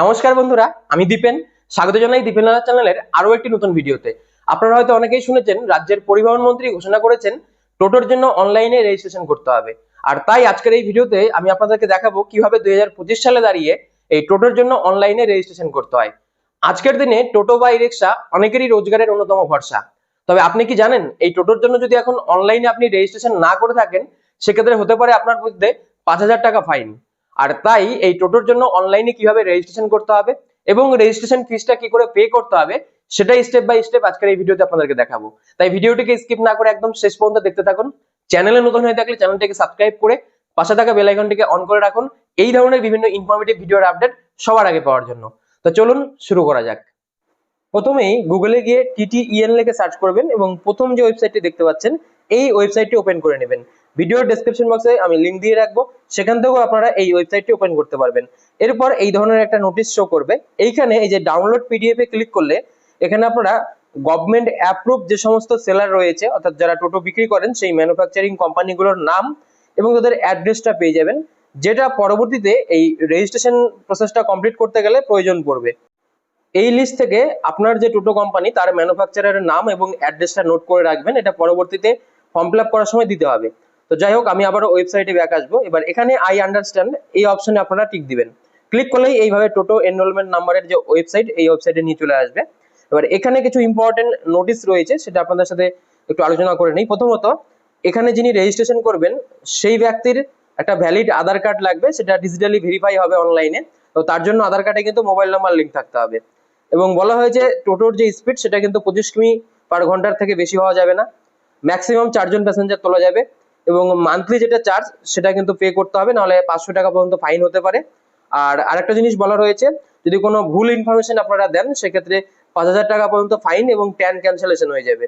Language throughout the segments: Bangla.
নমস্কার বন্ধুরা, আমি দীপেন। স্বাগত জানাই দীপেন চ্যানেলের আরও একটি নতুন ভিডিওতে। আপনারা হয়তো অনেকেই শুনেছেন, রাজ্যের পরিবহন মন্ত্রী ঘোষণা করেছেন, টোটোর জন্য অনলাইনে রেজিস্ট্রেশন করতে হবে। আর তাই আজকের এই ভিডিওতে আমি আপনাদেরকে দেখাবো কীভাবে দুই হাজার পঁচিশ সালে দাঁড়িয়ে এই টোটোর জন্য অনলাইনে রেজিস্ট্রেশন করতে হয়। আজকের দিনে টোটো বা রিক্সা অনেকেরই রোজগারের অন্যতম ভরসা। তবে আপনি কি জানেন, এই টোটোর জন্য যদি এখন অনলাইনে আপনি রেজিস্ট্রেশন না করে থাকেন, সেক্ষেত্রে হতে পারে আপনার মধ্যে পাঁচ হাজার টাকা ফাইন আর তাই এই টোটোর জন্য অনলাইনে কীভাবে রেজিস্ট্রেশন করতে হবে এবং রেজিস্ট্রেশন ফিসটা কি করে পে করতে হবে, সেটাই স্টেপ বাই স্টেপ আজকের এই ভিডিওতে আপনাদেরকে দেখাবো। তাই ভিডিওটিকে স্কিপ না করে একদম শেষ পর্যন্ত দেখতে থাকুন। চ্যানেলে নতুন হয়ে থাকলে চ্যানেলটিকে সাবস্ক্রাইব করে পাশে থাকা বেল আইকনটিকে অন করে রাখুন। এই ধরনের বিভিন্ন ইনফরমেটিভ ভিডিওর আপডেট সবার আগে পাওয়ার জন্য। তো চলুন শুরু করা যাক। প্রথমেই গুগলে গিয়ে টিটিইএন লিখে সার্চ করবেন এবং প্রথম যে ওয়েবসাইটটি দেখতে পাচ্ছেন, এই ওয়েবসাইটটি ওপেন করে নেবেন। ভিডিওর ডেসক্রিপশন বক্সে আমি লিংক দিয়ে রাখব। সেখান থেকেও আপনারা এই ওয়েবসাইটটি ওপেন করতে পারবেন। এরপর এই ধরনের একটা নোটিশ শো করবে। এইখানে এই যে ডাউনলোড পিডিএফ এ ক্লিক করলে এখানে আপনারা গভর্নমেন্ট অ্যাপ্রুভ যে সমস্ত সেলার রয়েছে, অর্থাৎ যারা টোটো বিক্রি করেন, সেই ম্যানুফ্যাকচারিং কোম্পানিগুলোর নাম এবং তাদের অ্যাড্রেসটা পেয়ে যাবেন। যেটা পরবর্তীতে এই রেজিস্ট্রেশন প্রসেসটা কমপ্লিট করতে গেলে প্রয়োজন পড়বে। এই লিস্ট থেকে আপনার যে টোটো কোম্পানি তার ম্যানুফ্যাকচারারের নাম এবং অ্যাড্রেসটা নোট করে রাখবেন। এটা পরবর্তীতে ফর্ম ফিল করার সময় দিতে হবে। তো যাই হোক, আমি আবার ওয়েবসাইটে ব্যাক আসব। এবার এখানে আই আন্ডারস্ট্যান্ড এই অপশনে আপনারা টিক দিবেন। ক্লিক করলেই এইভাবে টোটো এনরোলমেন্ট নাম্বারের যে ওয়েবসাইট এই ওয়েবসাইটে নিয়ে চলে আসবে। এবার এখানে কিছু ইম্পর্টেন্ট নোটিশ রয়েছে, সেটা আপনাদের সাথে একটু আলোচনা করে নিই। প্রথমত, এখানে যিনি রেজিস্ট্রেশন করবেন, সেই ব্যক্তির একটা ভ্যালিড আধার কার্ড লাগবে, সেটা ডিজিটালি ভেরিফাই হবে অনলাইনে তো তার জন্য আধার কার্ডে কিন্তু মোবাইল নাম্বার লিঙ্ক থাকতে হবে। এবং বলা হয়েছে টোটোর যে স্পিড সেটা কিন্তু পঁচিশ কিমি পার ঘণ্টার থেকে বেশি হওয়া যাবে না। ম্যাক্সিমাম চারজন প্যাসেঞ্জার তোলা যাবে। এবং মান্থলি যেটা চার্জ সেটা কিন্তু পে করতে হবে, নাহলে পাঁচশো টাকা পর্যন্ত ফাইন হতে পারে। আর আরেকটা জিনিস বলা রয়েছে, যদি কোনো ভুল ইনফরমেশন আপনারা দেন, সেক্ষেত্রে পাঁচ হাজার টাকা পর্যন্ত ফাইন এবং ট্যান ক্যান্সেলেশন হয়ে যাবে।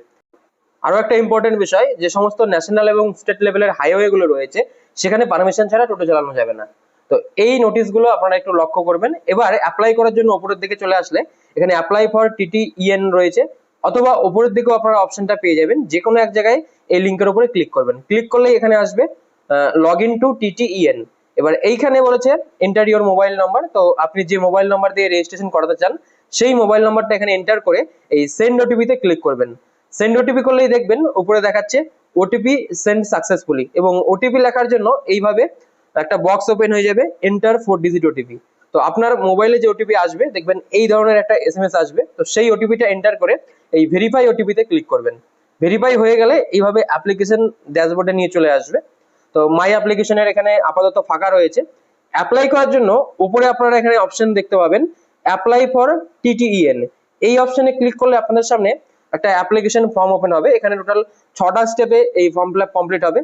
আরও একটা ইম্পর্টেন্ট বিষয়, যে সমস্ত ন্যাশনাল এবং স্টেট লেভেলের হাইওয়ে গুলো রয়েছে, সেখানে পারমিশন ছাড়া টোটো চালানো যাবে না। তো এই নোটিশগুলো আপনারা একটু লক্ষ্য করবেন। এবার অ্যাপ্লাই করার জন্য উপরের দিকে চলে আসলে, এখানে অ্যাপ্লাই ফর টিটিইএন রয়েছে। অথবা উপরের দিকেও আপনারা অপশনটা পেয়ে যাবেন। যে কোনো এক জায়গায় এই লিঙ্কের উপরে ক্লিক করবেন। ক্লিক করলে এখানে আসবে লগ ইন টু টিটিইএন এবার এইখানে বলেছে এন্টার ইওর মোবাইল নাম্বার তো আপনি যে মোবাইল নাম্বার দিয়ে রেজিস্ট্রেশন করাতে চান, সেই মোবাইল নাম্বারটা এখানে এন্টার করে এই সেন্ড ওটিপিতে ক্লিক করবেন। সেন্ড ওটিপি করলেই দেখবেন, উপরে দেখাচ্ছে ওটিপি সেন্ড সাকসেসফুলি এবং ওটিপি লেখার জন্য এইভাবে একটা বক্স ওপেন হয়ে যাবে এন্টার ফোর ডিজিট ওটিপি তো আপনার মোবাইলে যে ওটিপি আসবে, দেখবেন এই ধরনের একটা এসএমএস আসবে, তো সেই ওটিপিটা এন্টার করে এই ভেরিফাই ওটিপিতে ক্লিক করবেন। ভেরিফাই হয়ে গেলে এইভাবে অ্যাপ্লিকেশন ড্যাশবোর্ডে নিয়ে চলে আসবে। তো মাই অ্যাপ্লিকেশনের এখানে আপাতত ফাঁকা রয়েছে। অ্যাপ্লাই করার জন্য উপরে আপনারা এখানে অপশন দেখতে পাবেন অ্যাপ্লাই ফর টিটিইএন এই অপশনে ক্লিক করলে আপনাদের সামনে একটা অ্যাপ্লিকেশন ফর্ম ওপেন হবে। এখানে টোটাল ছটা স্টেপে এই ফর্ম ফিল কমপ্লিট হবে।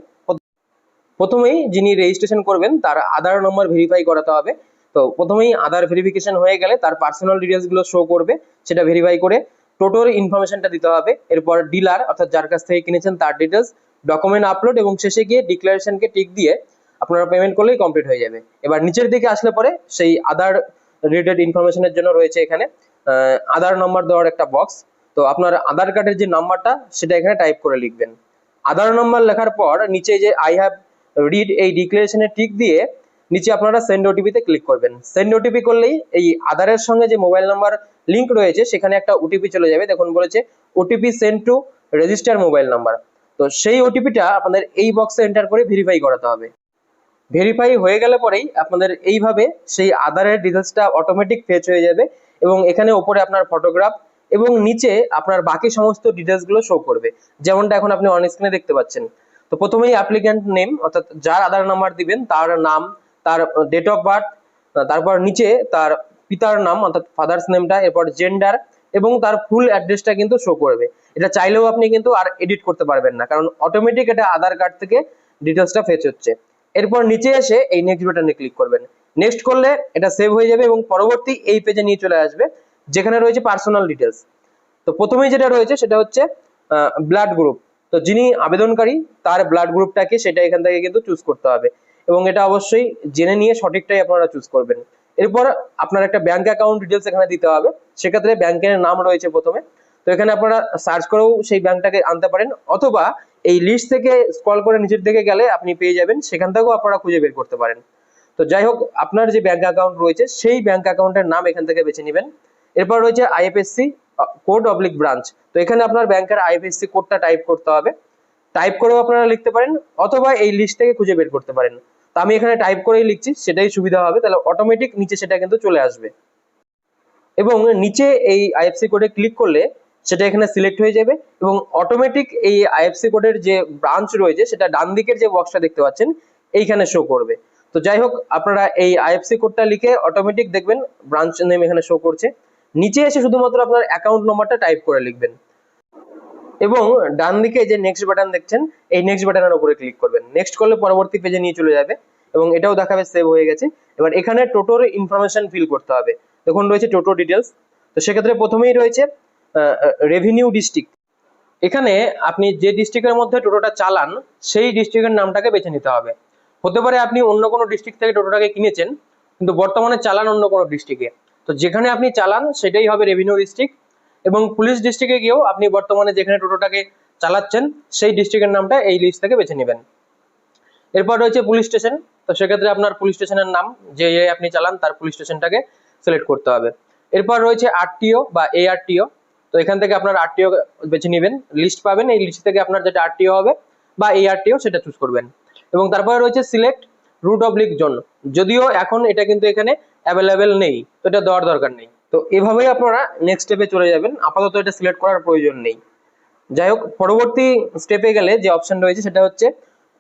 প্রথমেই যিনি রেজিস্ট্রেশন করবেন, তার আধার নম্বর ভেরিফাই করাতে হবে। তো প্রথমেই আধার ভেরিফিকেশন হয়ে গেলে তার পার্সোনাল ডিটেলসগুলো শো করবে, সেটা ভেরিফাই করে টোটোর ইনফরমেশনটা দিতে হবে। এরপর ডিলার অর্থাৎ যার কাছ থেকে কিনেছেন তার ডিটেলস ডকুমেন্ট আপলোড এবং শেষে গিয়ে ডিক্লারেশনকে টিক দিয়ে আপনারা পেমেন্ট করলেই কমপ্লিট হয়ে যাবে। এবার নিচের দিকে আসলে পরে সেই আধার রিলেটেড ইনফরমেশনের জন্য রয়েছে এখানে আধার নাম্বার দেওয়ার একটা বক্স তো আপনার আধার কার্ডের যে নাম্বারটা সেটা এখানে টাইপ করে লিখবেন। আধার নাম্বার লেখার পর নিচে যে আই হ্যাভ রিড এই ডিক্লারেশনে টিক দিয়ে নিচে আপনারা সেন্ড ওটিপিতে ক্লিক করবেন। সেন্ড ওটিপি করলেই এই আধারের সঙ্গে যে মোবাইল নাম্বার লিংক রয়েছে, সেখানে একটা ওটিপি চলে যাবে। দেখুন বলেছে OTP send to register mobile number তো সেই ওটিপিটা আপনাদের এই বক্সে এন্টার করে ভেরিফাই করাতে হবে। ভেরিফাই হয়ে গেলে পরেই আপনাদের এইভাবে সেই আধারের ডিটেলসটা অটোমেটিক ফেচ হয়ে যাবে এবং এখানে উপরে আপনার ফটোগ্রাফ এবং নিচে আপনার বাকি সমস্ত ডিটেলসগুলো শো করবে। যেমনটা এখন আপনি অন স্ক্রিনে দেখতে পাচ্ছেন। তো প্রথমেই অ্যাপ্লিক্যান্ট নেম অর্থাৎ যার আধার নাম্বার দিবেন, তার নাম তার ডেট অফ বার্থ তারপর নিচে তার পিতার নাম, অর্থাৎ ফাদার্স নেমটা এরপর জেন্ডার এবং তার ফুল অ্যাড্রেসটা কিন্তু শো করবে। এটা চাইলেও আপনি কিন্তু আর এডিট করতে পারবেন না, কারণ অটোমেটিক এটা আধার কার্ড থেকে ডিটেলসটা ফেচ হচ্ছে। এরপর নিচে এসে এই নেক্সট বাটনে ক্লিক করবেন। নেক্সট করলে এটা সেভ হয়ে যাবে এবং পরবর্তী এই পেজে নিয়ে চলে আসবে, যেখানে রয়েছে পার্সোনাল ডিটেলস তো প্রথমেই যেটা রয়েছে সেটা হচ্ছে ব্লাড গ্রুপ তো যিনি আবেদনকারী, তার ব্লাড গ্রুপটাকে সেটা এখান থেকে কিন্তু চুজ করতে হবে। এবং এটা অবশ্যই জেনে নিয়ে সঠিকটাই আপনারা চুজ করবেন। এরপর আপনার একটা ব্যাংক অ্যাকাউন্ট ডিটেলস এখানে দিতে হবে। সেক্ষেত্রে ব্যাংকের নাম রয়েছে প্রথমে। তো এখানে আপনারা সার্চ করেও সেই ব্যাংকটাকে আনতে পারেন। অথবা এই লিস্ট থেকে স্ক্রল করে নিচের দিকে গেলে আপনি পেয়ে যাবেন। সেখান থেকেও আপনারা খুঁজে বের করতে পারেন। তো যাই হোক, আপনার যে ব্যাংক অ্যাকাউন্ট রয়েছে, সেই ব্যাংক অ্যাকাউন্টের নাম এখান থেকে বেছে নেবেন। এরপর রয়েছে আইএফএসসি কোড অবলিক ব্রাঞ্চ তো এখানে আপনার ব্যাংকের আইএফএসসি কোডটা টাইপ করতে হবে। টাইপ করেও আপনারা লিখতে পারেন। অথবা এই লিস্ট থেকে খুঁজে বের করতে পারেন। তো আমি এখানে টাইপ করেই লিখছি, সেটাই সুবিধা হবে। তাহলে অটোমেটিক নিচে সেটা কিন্তু চলে আসবে। এবং নিচে এই আইএফসি কোডে ক্লিক করলে সেটা এখানে সিলেক্ট হয়ে যাবে এবং অটোমেটিক এই আইএফসি কোডের যে ব্রাঞ্চ রয়েছে, সেটা ডান দিকের যে বক্সটা দেখতে পাচ্ছেন, এইখানে শো করবে। তো যাই হোক, আপনারা এই আইএফসি কোডটা লিখে অটোমেটিক দেখবেন ব্রাঞ্চ নেম এখানে শো করছে। নিচে এসে শুধুমাত্র আপনার অ্যাকাউন্ট নম্বরটা টাইপ করে লিখবেন। এবং ডান দিকে যে নেক্সট বাটন দেখছেন, এই নেক্সট বাটনের উপরে ক্লিক করবেন। নেক্সট করলে পরবর্তী পেজে নিয়ে চলে যাবে এবং এটাও দেখাবে সেভ হয়ে গেছে। এবার এখানে টোটোর ইনফরমেশন ফিল করতে হবে। দেখুন, রয়েছে টোটো ডিটেলস তো সেক্ষেত্রে প্রথমেই রয়েছে রেভিনিউ ডিস্ট্রিক্ট এখানে আপনি যে ডিস্ট্রিক্টের মধ্যে টোটোটা চালান, সেই ডিস্ট্রিক্টের নামটাকে বেছে নিতে হবে। হতে পারে আপনি অন্য কোনো ডিস্ট্রিক্ট থেকে টোটোটাকে কিনেছেন, কিন্তু বর্তমানে চালান অন্য কোনো ডিস্ট্রিক্টে তো যেখানে আপনি চালান, সেটাই হবে রেভিনিউ ডিস্ট্রিক্ট এবং পুলিশ ডিস্ট্রিক্টে গিয়েও আপনি বর্তমানে যেখানে টোটোটাকে চালাচ্ছেন, সেই ডিস্ট্রিক্টের নামটা এই লিস্ট থেকে বেছে নেবেন। এরপর রয়েছে পুলিশ স্টেশন তো সেক্ষেত্রে আপনার পুলিশ স্টেশনের নাম, যে আপনি চালান, তার পুলিশ স্টেশনটাকে সিলেক্ট করতে হবে। এরপর রয়েছে আরটিও বা এআরটিও তো এখান থেকে আপনার আরটিও বেছে নেবেন লিস্ট পাবেন, এই লিস্ট থেকে আপনার যেটা আরটিও হবে বা এআরটিও সেটা চুজ করবেন। এবং তারপরে রয়েছে সিলেক্ট রুট অবলিক জোন যদিও এখন এটা কিন্তু এখানে অ্যাভেলেবেল নেই, তো এটা দেওয়ার দরকার নেই। তো এভাবেই আপনারা নেক্সট স্টেপে চলে যাবেন। আপাতত এটা সিলেক্ট করার প্রয়োজন নেই। যাই হোক পরবর্তী স্টেপে গেলে যে অপশন রয়েছে সেটা হচ্ছে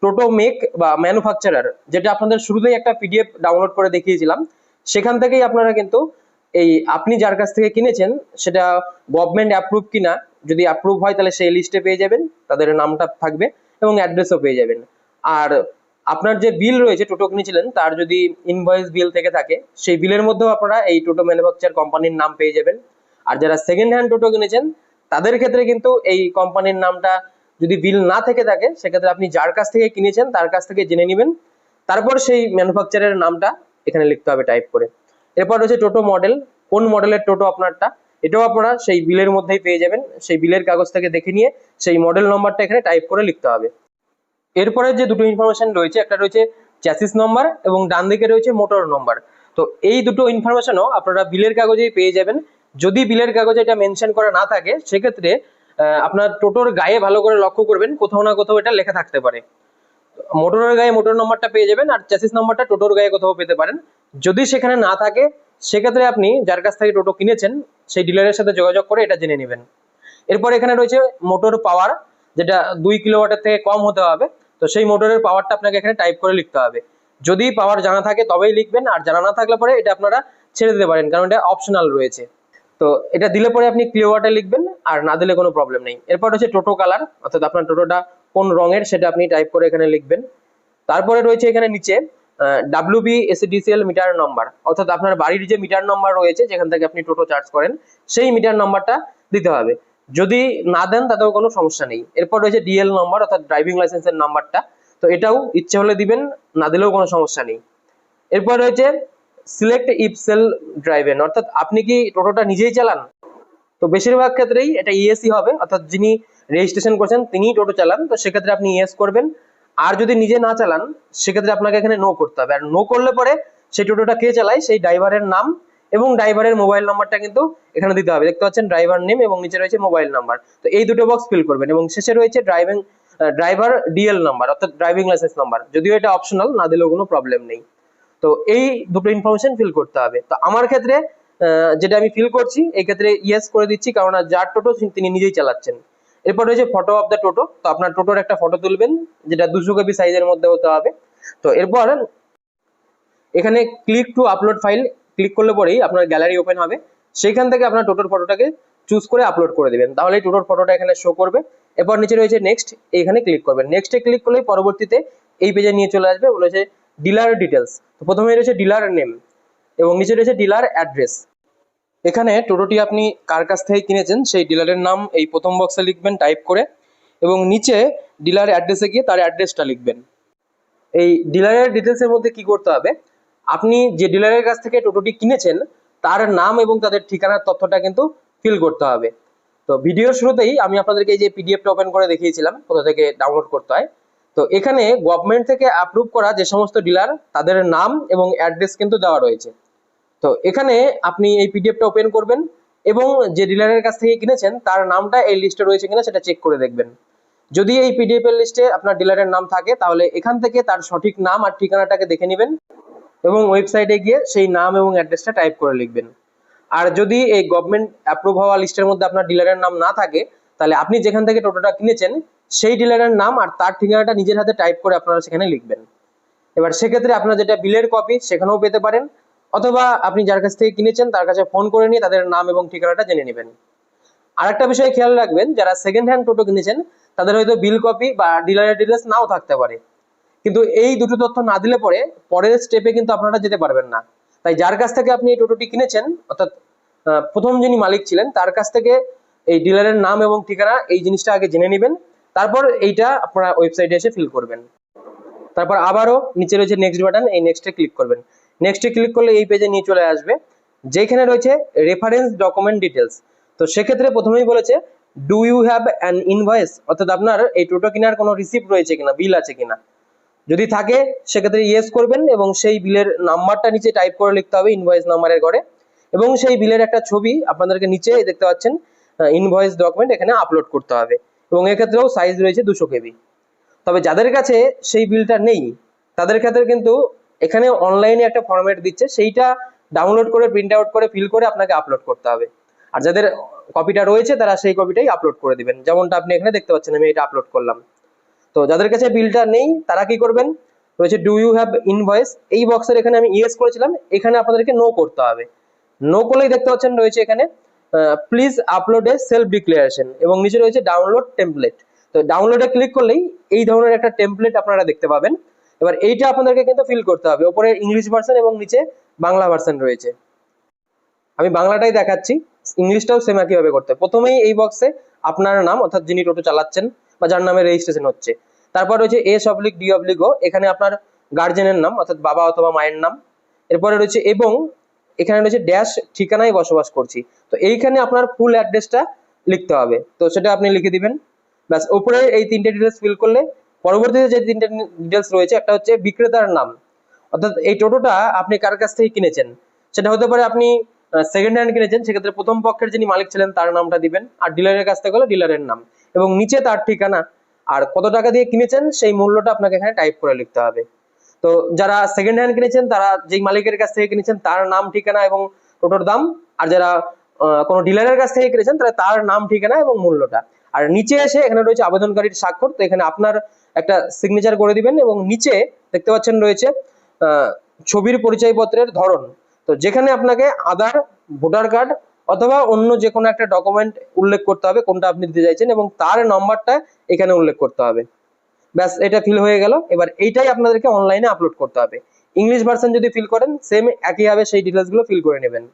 টোটো মেক বা ম্যানুফ্যাকচারার যেটা আপনাদের শুরুতেই একটা পিডিএফ ডাউনলোড করে দেখিয়েছিলাম। সেখান থেকেই আপনারা কিন্তু এই আপনি যার কাছ থেকে কিনেছেন, সেটা গভর্নমেন্ট অ্যাপ্রুভ কিনা, যদি অ্যাপ্রুভ হয় তাহলে সেই লিস্টে পেয়ে যাবেন। তাদের নামটা থাকবে এবং অ্যাড্রেসও পেয়ে যাবেন। আর আপনার যে বিল রয়েছে, টোটো কিনেছিলেন, তার যদি ইনভয়েস বিল থেকে থাকে, সেই বিলের মধ্যেও আপনারা এই টোটো ম্যানুফ্যাকচার কোম্পানির নাম পেয়ে যাবেন। আর যারা সেকেন্ড হ্যান্ড টোটো কিনেছেন, তাদের ক্ষেত্রে কিন্তু এই কোম্পানির নামটা যদি বিল না থেকে থাকে, সেক্ষেত্রে আপনি যার কাছ থেকে কিনেছেন, তার কাছ থেকে জেনে নেবেন। তারপর সেই ম্যানুফ্যাকচারের নামটা এখানে লিখতে হবে টাইপ করে। এরপর রয়েছে টোটো মডেল। কোন মডেলের টোটো আপনারটা? এটাও আপনারা সেই বিলের মধ্যেই পেয়ে যাবেন। সেই বিলের কাগজ থেকে দেখে নিয়ে সেই মডেল নম্বরটা এখানে টাইপ করে লিখতে হবে। এরপরে যে দুটো ইনফরমেশন রয়েছে, একটা রয়েছে চ্যাসিস নম্বর এবং ডান দিকে রয়েছে মোটর নম্বর তো এই দুটো ইনফরমেশনও আপনারা বিলের কাগজেই পেয়ে যাবেন। যদি বিলের কাগজে এটা মেনশন করা না থাকে, সেক্ষেত্রে আপনার টোটোর গায়ে ভালো করে লক্ষ্য করবেন, কোথাও না কোথাও এটা লেখা থাকতে পারে। মোটরের গায়ে মোটর নম্বরটা পেয়ে যাবেন আর চ্যাসিস নম্বরটা টোটোর গায়ে কোথাও পেতে পারেন। যদি সেখানে না থাকে, সেক্ষেত্রে আপনি যার কাছ থেকে টোটো কিনেছেন, সেই ডিলারের সাথে যোগাযোগ করে এটা জেনে নেবেন। এরপর এখানে রয়েছে মোটর পাওয়ার যেটা দুই কিলোওয়াটের থেকে কম হতে হবে। তো সেই মোটরের পাওয়ারটা আপনাকে এখানে টাইপ করে লিখতে হবে। যদি পাওয়ার জানা থাকে তবেই লিখবেন, আর জানা না থাকলে পরে এটা আপনারা ছেড়ে দিতে পারেন, কারণ এটা অপশনাল রয়েছে। তো এটা দিলে পরে আপনি কিলোওয়াটে লিখবেন, আর না দিলে কোনো প্রবলেম নেই। এরপর হচ্ছে টোটো কালার অর্থাৎ আপনার টোটোটা কোন রঙের সেটা আপনি টাইপ করে এখানে লিখবেন। তারপরে রয়েছে এখানে নিচে ডাব্লিউবি এসিডিসিএল মিটার নাম্বার অর্থাৎ আপনার বাড়ির যে মিটার নাম্বার রয়েছে, যেখান থেকে আপনি টোটো চার্জ করেন, সেই মিটার নাম্বারটা দিতে হবে। যদি না দেন, তাতেও কোনো সমস্যা নেই। এরপর রয়েছে ডিএল নাম্বার অর্থাৎ ড্রাইভিং লাইসেন্সের নাম্বারটা তো এটাও ইচ্ছে হলে দিবেন, না দিলেও কোনো সমস্যা নেই। এরপর রয়েছে সিলেক্ট ইফ সেল ড্রাইভেন অর্থাৎ আপনি কি টোটোটা নিজেই চালান? তো বেশিরভাগ ক্ষেত্রেই এটা ইএসই হবে, অর্থাৎ যিনি রেজিস্ট্রেশন করছেন, তিনিই টোটো চালান। তো সেক্ষেত্রে আপনি ইএস করবেন। আর যদি নিজে না চালান, সেক্ষেত্রে আপনাকে এখানে নো করতে হবে। আর নো করলে পরে সেই টোটোটা কে চালায়? সেই ড্রাইভারের নাম এবং ড্রাইভারের মোবাইল নাম্বারটা কিন্তু এখানে দিতে হবে। দেখতে পাচ্ছেন ড্রাইভার নেম এবং নিচে রয়েছে মোবাইল নাম্বার তো এই দুটো বক্স ফিল করবেন এবং শেষে রয়েছে ড্রাইভিং ড্রাইভার ডিএল নাম্বার অর্থাৎ ড্রাইভিং লাইসেন্স নাম্বার যদিও এটা অপশনাল না দিলেও কোনো প্রবলেম নেই। তো এই দুটো ইনফরমেশন ফিল করতে হবে। তো আমার ক্ষেত্রে যেটা আমি ফিল করছি, এই ক্ষেত্রে ইয়েস করে দিচ্ছি, কারণ যার টোটো তিনি নিজেই চালাচ্ছেন। এরপর রয়েছে ফটো অফ দ্য টোটো। তো আপনার টোটোর একটা ফটো তুলবেন, যেটা দুশো কেবি সাইজের মধ্যে হতে হবে। তো এরপর এখানে click to upload file click করলে পরেই আপনার গ্যালারি ওপেন হবে। সেইখান থেকে আপনার টোটোর ফটোটাকে চুজ করে আপলোড করে দেবেন। তাহলে টোটোর ফটোটা এখানে শো করবে। এরপর নিচে রয়েছে নেক্সট এইখানে ক্লিক করবেন। নেক্সটে ক্লিক করলেই পরবর্তীতে এই পেজে নিয়ে চলে আসবে। বলেছে ডিলার ডিটেলস তো প্রথমে রয়েছে ডিলার নেম এবং নিচে রয়েছে ডিলার অ্যাড্রেস এখানে টোটোটি আপনি কার কাছ থেকে কিনেছেন সেই ডিলারের নাম এই প্রথম বক্সে লিখবেন টাইপ করে এবং নিচে ডিলার অ্যাড্রেসে গিয়ে তার অ্যাড্রেসটা লিখবেন। এই ডিলারের ডিটেলসের মধ্যে কি করতে হবে? আপনি যে ডিলারের কাছ থেকে টোটোটি কিনেছেন, তার নাম এবং তাদের ঠিকানার তথ্যটা কিন্তু ফিল করতে হবে। তো ভিডিওর শুরুতেই আমি আপনাদেরকে এই যে পিডিএফটা ওপেন করে দেখিয়েছিলাম, কোথা থেকে ডাউনলোড করতে হয়। তো এখানে গভর্নমেন্ট থেকে অ্যাপ্রুভ করা যে সমস্ত ডিলার, তাদের নাম এবং অ্যাড্রেস কিন্তু দেওয়া রয়েছে। তো এখানে আপনি এই পিডিএফটা ওপেন করবেন এবং যে ডিলারের কাছ থেকে কিনেছেন, তার নামটা এই লিস্টে রয়েছে কিনা সেটা চেক করে দেখবেন। যদি এই পিডিএফ এর লিস্টে আপনার ডিলারের নাম থাকে, তাহলে এখান থেকে তার সঠিক নাম আর ঠিকানাটাকে দেখে নেবেন। এবং ওয়েবসাইটে গিয়ে সেই নাম এবং অ্যাড্রেসটা টাইপ করে লিখবেন। আর যদি এই গভর্নমেন্ট অ্যাপ্রুভ হওয়া লিস্টের মধ্যে আপনার ডিলারের নাম না থাকে, তাহলে আপনি যেখান থেকে টোটোটা কিনেছেন, সেই ডিলারের নাম আর তার ঠিকানাটা নিজের হাতে টাইপ করে আপনারা সেখানে লিখবেন। এবার সেক্ষেত্রে আপনার যেটা বিলের কপি সেখানেও পেতে পারেন, অথবা আপনি যার কাছ থেকে কিনেছেন, তার কাছে ফোন করে নিয়ে তাদের নাম এবং ঠিকানাটা জেনে নেবেন। আরেকটা বিষয় খেয়াল রাখবেন, যারা সেকেন্ড হ্যান্ড টোটো কিনেছেন, তাদের হয়তো বিল কপি বা ডিলারের ডিটেলস নাও থাকতে পারে। কিন্তু এই দুটো তথ্য না দিলে পরে পরের স্টেপে কিন্তু আপনারা যেতে পারবেন না। তাই যার কাছ থেকে আপনি এই টোটোটি কিনেছেন, অর্থাৎ প্রথম যিনি মালিক ছিলেন, তার কাছ থেকে এই ডিলারের নাম এবং ঠিকানা, এই জিনিসটা আগে জেনে নেবেন। তারপর এইটা আপনারা ওয়েবসাইটে এসে ফিল করবেন। তারপর আবারও নিচে রয়েছে নেক্সট বাটন এই নেক্সটে ক্লিক করবেন। নেক্সটে ক্লিক করলে এই পেজে নিয়ে চলে আসবে, যেখানে রয়েছে রেফারেন্স ডকুমেন্ট ডিটেলস তো সেক্ষেত্রে প্রথমেই বলেছে do you have an invoice অর্থাৎ আপনার এই টোটো কেনার কোনো রিসিপ্ট রয়েছে কিনা বিল আছে কিনা। যদি থাকে, সেক্ষেত্রে ইয়েস করবেন এবং সেই বিলের নাম্বারটা নিচে টাইপ করে লিখতে হবে ইনভয়েস নাম্বারের ঘরে এবং সেই বিলের একটা ছবি আপনাদেরকে নিচে দেখতে পাচ্ছেন ইনভয়েস ডকুমেন্ট এখানে আপলোড করতে হবে এবং এক্ষেত্রেও সাইজ রয়েছে দুশো কেবি তবে যাদের কাছে সেই বিলটা নেই, তাদের ক্ষেত্রে কিন্তু এখানে অনলাইনে একটা ফরম্যাট দিচ্ছে, সেইটা ডাউনলোড করে প্রিন্ট আউট করে ফিল করে আপনাকে আপলোড করতে হবে। আর যাদের কপিটা রয়েছে, তারা সেই কপিটাই আপলোড করে দিবেন। যেমনটা আপনি এখানে দেখতে পাচ্ছেন, আমি এটা আপলোড করলাম। তো যাদের কাছে বিলটা নেই, তারা কি করবেন? রয়েছে ডু ইউ হ্যাভ ইনভয়েস এই বক্সের এখানে আমি ইয়েস করেছিলাম। এখানে আপনাদেরকে নো করতে হবে। নো করলেই দেখতে পাচ্ছেন রয়েছে এখানে please upload a self declaration এবং নিচে রয়েছে ডাউনলোড টেমপ্লেট তো ডাউনলোডে ক্লিক করলেই এই ধরনের একটা টেমপ্লেট আপনারা দেখতে পাবেন। এবার এইটা আপনাদেরকে কিন্তু ফিল করতে হবে। ওপরে ইংলিশ ভার্সন এবং নিচে বাংলা ভার্সন রয়েছে। আমি বাংলাটাই দেখাচ্ছি। ইংলিশটাও সেম একইভাবে করতে প্রথমেই এই বক্সে আপনার নাম, অর্থাৎ যিনি টোটো চালাচ্ছেন বা যার নামে রেজিস্ট্রেশন হচ্ছে। তারপর রয়েছে S oblique D oblique O. এখানে আপনার গার্জেনের নাম, অর্থাৎ বাবা অথবা মায়ের নাম। এরপরে রয়েছে এবং এখানে রয়েছে ড্যাশ ঠিকানায় বসবাস করছি। তো এইখানে আপনার ফুল অ্যাড্রেসটা লিখতে হবে। তো সেটা আপনি লিখে দিবেন। ব্যাস, উপরে এই তিনটে ডিটেলস ফিল করলে পরবর্তীতে যে তিনটে ডিটেলস রয়েছে, একটা হচ্ছে বিক্রেতার নাম। অর্থাৎ এই টোটোটা আপনি কার কাছ থেকে কিনেছেন? সেটা হতে পারে আপনি সেকেন্ড হ্যান্ড কিনেছেন। সেক্ষেত্রে প্রথম পক্ষের যিনি মালিক ছিলেন, তার নামটা দিবেন। আর ডিলারের কাছ থেকে হলে ডিলারের নাম। এবং নিচে তার ঠিকানা। আর কত টাকা দিয়ে কিনেছেন, সেই মূল্যটা আপনাকে এখানে টাইপ করে লিখতে হবে। তো যারা সেকেন্ড হ্যান্ড কিনেছেন, তারা যেই মালিকের কাছ থেকে কিনেছেন, তার নাম, ঠিকানা এবং টোটোর দাম। আর যারা কোনো ডিলারের কাছ থেকে কিনেছেন, তারা তার নাম, ঠিকানা এবং মূল্যটা। আর নিচে এসে এখানে রয়েছে আবেদনকারীর স্বাক্ষর, তো এখানে আপনার একটা সিগনেচার করে দিবেন এবং নিচে দেখতে পাচ্ছেন রয়েছে ছবির পরিচয়পত্রের ধরন। তো যেখানে আপনাকে আধার, ভোটার কার্ড অথবা অন্য যে কোনো একটা ডকুমেন্ট উল্লেখ করতে হবে, কোনটা আপনি দিতে চাইছেন এবং তার নাম্বারটা এখানে উল্লেখ করতে হবে। ব্যাস, এটা ফিল হয়ে গেল। এবার এইটাই আপনাদেরকে অনলাইনে আপলোড করতে হবে। ইংলিশ ভার্সন যদি ফিল করেন সেম একইভাবে সেই ডিটেলসগুলো ফিল করে নেবেন।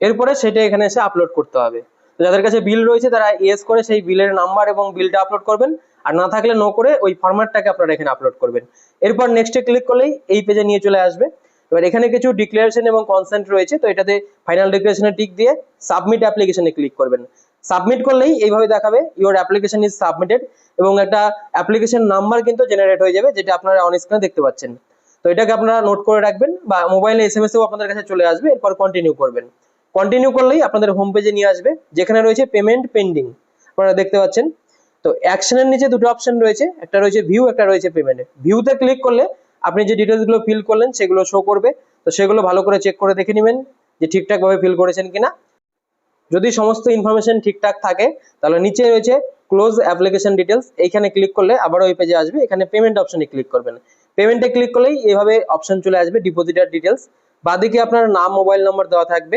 এরপরে সেটা এখানে এসে আপলোড করতে হবে। যাদের কাছে বিল রয়েছে, তারা ইয়েস করে সেই বিলের নাম্বার এবং বিলটা আপলোড করবেন। আর না থাকলে নো করে ওই ফরম্যাটটাকে আপনারা এখানে আপলোড করবেন। এরপর নেক্সটে ক্লিক করলেই এই পেজে নিয়ে চলে আসবে। এবার এখানে কিছু ডিক্লারেশন এবং কনসেন্ট রয়েছে, তো এটাতে ফাইনাল ডিক্লারেশনে টিক দিয়ে সাবমিট অ্যাপ্লিকেশনে ক্লিক করবেন। সাবমিট করলেই এইভাবে দেখাবে ইওর অ্যাপ্লিকেশন ইজ সাবমিটেড এবং একটা অ্যাপ্লিকেশন নাম্বার কিন্তু জেনারেট হয়ে যাবে, যেটা আপনারা অন স্ক্রিনে দেখতে পাচ্ছেন। তো এটাকে আপনারা নোট করে রাখবেন বা মোবাইলে এস এম এসও আপনাদের কাছে চলে আসবে, এরপর কন্টিনিউ করবেন। কন্টিনিউ করলেই আপনাদের হোম পেজে নিয়ে আসবে, যেখানে রয়েছে পেমেন্ট পেন্ডিং আপনারা দেখতে পাচ্ছেন। তো অ্যাকশনের নিচে দুটো অপশন রয়েছে, একটা রয়েছে ভিউ একটা রয়েছে পেমেন্ট ভিউতে ক্লিক করলে আপনি যে ডিটেলসগুলো ফিল করলেন, সেগুলো শো করবে। তো সেগুলো ভালো করে চেক করে দেখে নেবেন যে ঠিকঠাক ভাবে ফিল করেছেন কিনা। যদি সমস্ত ইনফরমেশন ঠিকঠাক থাকে, তাহলে নিচে রয়েছে ক্লোজ অ্যাপ্লিকেশন ডিটেলস এইখানে ক্লিক করলে আবার ওই পেজে আসবে। এখানে পেমেন্ট অপশনে ক্লিক করবেন। পেমেন্টে ক্লিক করলেই এইভাবে অপশন চলে আসবে ডিপোজিটার ডিটেলস বাদিকে আপনার নাম মোবাইল নম্বর দেওয়া থাকবে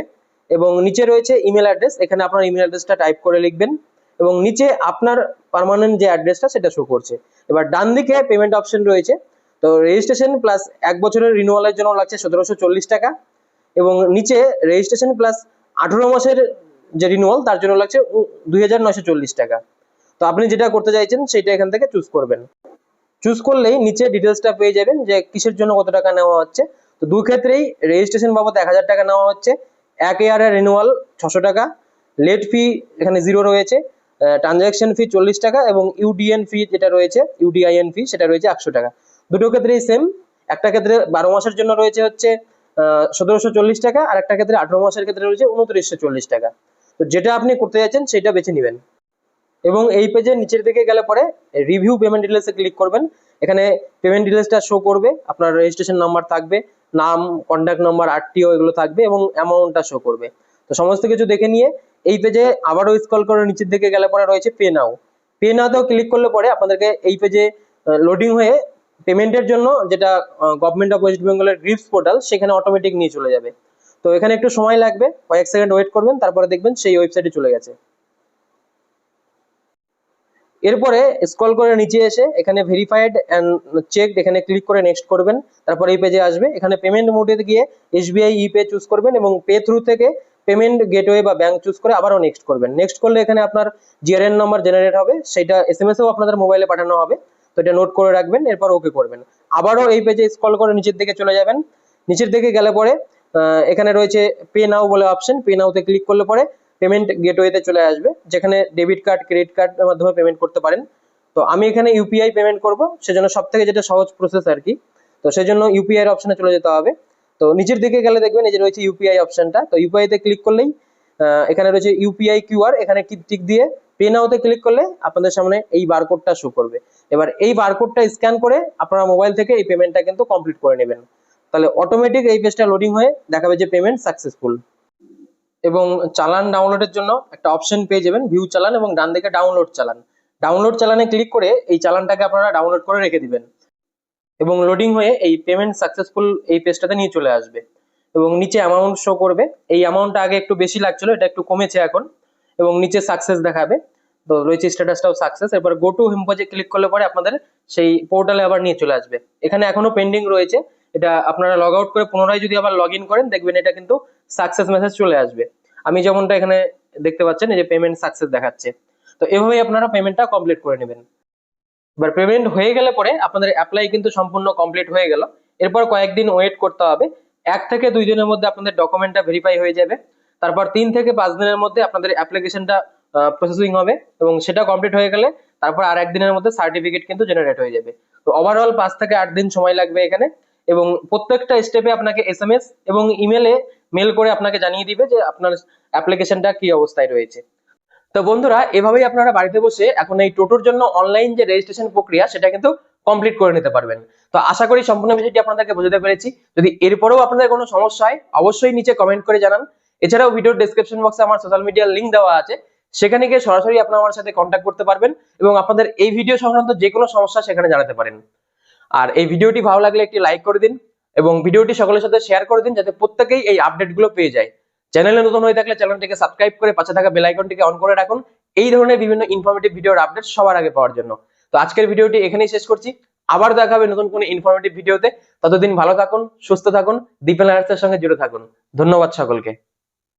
এবং নিচে রয়েছে ইমেল অ্যাড্রেস এখানে আপনার ইমেল অ্যাড্রেসটা টাইপ করে লিখবেন এবং নিচে আপনার পার্মানেন্ট যে অ্যাড্রেসটা সেটা শো করছে। এবার ডান দিকে পেমেন্ট অপশন রয়েছে। তো রেজিস্ট্রেশন প্লাস এক বছরের রিনিউয়ালের জন্য লাগছে সতেরোশো চল্লিশ টাকা এবং নিচে রেজিস্ট্রেশন প্লাস আঠেরো মাসের যে রিনিউয়াল তার জন্য লাগছে দুই হাজার নয়শো চল্লিশ টাকা। তো আপনি যেটা করতে চাইছেন, সেটা এখান থেকে চুজ করবেন। চুজ করলেই নিচে ডিটেলসটা পেয়ে যাবেন যে কিসের জন্য কত টাকা নেওয়া হচ্ছে। তো দু ক্ষেত্রেই রেজিস্ট্রেশন বাবদ এক হাজার টাকা নেওয়া হচ্ছে। এক ইয়ারের রিনিউয়াল ছশো টাকা লেট ফি এখানে জিরো রয়েছে ট্রানজাকশন ফি চল্লিশ টাকা এবং ইউডিএন ফি যেটা রয়েছে ইউডিআইএন ফি সেটা রয়েছে একশো টাকা। দুটো ক্ষেত্রেই সেম একটা ক্ষেত্রে বারো মাসের জন্য রয়েছে হচ্ছে সতেরোশো চল্লিশ টাকা, আর একটা ক্ষেত্রে আঠারো মাসের ক্ষেত্রে রয়েছে উনত্রিশশো চল্লিশ টাকা। তো যেটা আপনি করতে যাচ্ছেন সেটা বেছে নেবেন। এবং এই পেজের নিচের দিকে গেলে পরে রিভিউ পেমেন্ট ডিটেলসে ক্লিক করবেন। এখানে পেমেন্ট ডিটেলসটা শো করবে, আপনার রেজিস্ট্রেশন নাম্বার থাকবে, নাম কন্ট্যাক্ট নাম্বার আরটিও এগুলো থাকবে এবং অ্যামাউন্টটা শো করবে। তো সমস্ত কিছু দেখে নিয়ে এই পেজে আবারও স্ক্রল করে নিচের দিকে গেলে পরে রয়েছে পে নাও পে নাওতেও ক্লিক করলে পরে আপনাদেরকে এই পেজে লোডিং হয়ে পেমেন্টের জন্য যেটা গভর্নমেন্ট অফ ওয়েস্ট বেঙ্গলের গ্রিপস পোর্টাল সেখানে অটোমেটিক নিয়ে চলে যাবে। তো এখানে একটু সময় লাগবে, কয়েক সেকেন্ড ওয়েট করবেন, তারপরে দেখবেন সেই ওয়েবসাইটে চলে গেছে। এরপরে স্ক্রল করে নিচে এসে এখানে ভেরিফাইড অ্যান্ড চেক এখানে ক্লিক করে নেক্সট করবেন, তারপর এই পেজে আসবে। এখানে পেমেন্ট মোডে গিয়ে এসবিআই ই পে চুজ করবেন এবং পে থ্রু থেকে পেমেন্ট গেটওয়ে বা ব্যাংক চুজ করে আবারও নেক্সট করবেন। নেক্সট করলে এখানে আপনার জিআরএন নাম্বার জেনারেট হবে, সেটা এস এম এসও আপনাদের মোবাইলে পাঠানো হবে। এটা নোট করে রাখবেন, এরপর ওকে করবেন। আবারও এই পেজে স্ক্রল করে নিচের দিকে চলে যাবেন। নিচের দিকে গেলে পরে এখানে রয়েছে পে নাও বলে অপশন পে নাওতে ক্লিক করলে পরে পেমেন্ট গেটওয়েতে চলে আসবে, যেখানে ডেবিট কার্ড ক্রেডিট কার্ডের মাধ্যমে পেমেন্ট করতে পারেন। তো আমি এখানে ইউপিআই পেমেন্ট করব, সেজন্য সব থেকে যেটা সহজ প্রসেস আর কি। তো সেজন্য ইউপিআই এর অপশনে চলে যেতে হবে। তো নিচের দিকে গেলে দেখবেন এই যে রয়েছে ইউপিআই অপশনটা তো ইউপিআই তে ক্লিক করলেই এখানে রয়েছে ইউপিআই কিউআর এখানে টিক দিয়ে পে নাওতে ক্লিক করলে আপনাদের সামনে এই বারকোডটা শো করবে। এবার এই বারকোডটা স্ক্যান করে আপনারা মোবাইল থেকে এই পেমেন্টটা কিন্তু কমপ্লিট করে নেবেন। তাহলে অটোমেটিক এই পেজটা লোডিং হয়ে দেখাবে যে পেমেন্ট সাকসেসফুল এবং চালান ডাউনলোডের জন্য একটা অপশন পেয়ে যাবেন ভিউ চালান এবং ডান দিকে ডাউনলোড চালান। ডাউনলোড চালানে ক্লিক করে এই চালানটাকে আপনারা ডাউনলোড করে রেখে দিবেন। এবং লোডিং হয়ে এই পেমেন্ট সাকসেসফুল এই পেজটাতে নিয়ে চলে আসবে। এবং নিচে অ্যামাউন্ট শো করবে। এই অ্যামাউন্টটা আগে একটু বেশি লাগছিল, এটা একটু কমেছে এখন। এবং নিচে সাকসেস দেখাবে। তো রয়েছে স্ট্যাটাসটাও সাকসেস এবার গো টু হোম পেজে ক্লিক করলে পরে আপনাদের সেই পোর্টালে আবার নিয়ে চলে আসবে। এখানে এখনও পেন্ডিং রয়েছে। এটা আপনারা লগ আউট করে পুনরায় যদি আবার লগ করেন, দেখবেন এটা কিন্তু সাকসেস মেসেজ চলে আসবে। আমি যেমনটা এখানে দেখতে পাচ্ছেন, এই যে পেমেন্ট সাকসেস দেখাচ্ছে। তো এভাবেই আপনারা পেমেন্টটা কমপ্লিট করে নেবেন। এবার পেমেন্ট হয়ে গেলে পরে আপনাদের অ্যাপ্লাই কিন্তু সম্পূর্ণ কমপ্লিট হয়ে গেল। এরপর কয়েকদিন ওয়েট করতে হবে। এক থেকে দুই দিনের মধ্যে আপনাদের ডকুমেন্টটা ভেরিফাই হয়ে যাবে। তারপর তিন থেকে পাঁচ দিনের মধ্যে আপনাদের অ্যাপ্লিকেশনটা প্রসেসিং হবে এবং সেটা কমপ্লিট হয়ে গেলে তারপর আর একদিনের মধ্যে সার্টিফিকেট কিন্তু জেনারেট হয়ে যাবে। তো ওভারঅল পাঁচ থেকে আট দিন সময় লাগবে এখানে এবং প্রত্যেকটা স্টেপে আপনাকে এস এম এস এবং ইমেলে মেল করে আপনাকে জানিয়ে দিবে যে আপনার অ্যাপ্লিকেশনটা কি অবস্থায় রয়েছে। তো বন্ধুরা, এভাবেই আপনারা বাড়িতে বসে এখন এই টোটোর জন্য অনলাইন যে রেজিস্ট্রেশন প্রক্রিয়া, সেটা কিন্তু কমপ্লিট করে নিতে পারবেন। তো আশা করি সম্পূর্ণ বিষয়টি আপনাদেরকে বোঝাতে পেরেছি। যদি এরপরেও আপনাদের কোনো সমস্যা হয়, অবশ্যই নিচে কমেন্ট করে জানান। এছাড়াও ভিডিওর ডেসক্রিপশন বক্সে আমার সোশ্যাল মিডিয়ার লিংক দেওয়া আছে। সেখানে গিয়ে সরাসরি আপনারা আমার সাথে কন্ট্যাক্ট করতে পারবেন এবং আপনাদের এই ভিডিও সংক্রান্ত যে কোনো সমস্যা সেখানে জানাতে পারেন। আর এই ভিডিওটি ভালো লাগলে একটি লাইক করে দিন এবং ভিডিওটি সকলের সাথে শেয়ার করে দিন যাতে প্রত্যেকেই এই আপডেটগুলো পেয়ে যায়। চ্যানেলে নতুন হয়ে থাকলে চ্যানেলটিকে সাবস্ক্রাইব করে পাশে থাকা বেল আইকনটিকে অন করে রাখুন। এই ধরনের বিভিন্ন ইনফরমেটিভ ভিডিওর আপডেট সবার আগে পাওয়ার জন্য। তো আজকের ভিডিওটি এখানেই শেষ করছি। আবার দেখা হবে নতুন কোনো ইনফরমেটিভ ভিডিওতে ততদিন ভালো থাকুন, সুস্থ থাকুন, দীপেন আর্টসের সঙ্গে জুড়ে থাকুন। ধন্যবাদ সকলকে।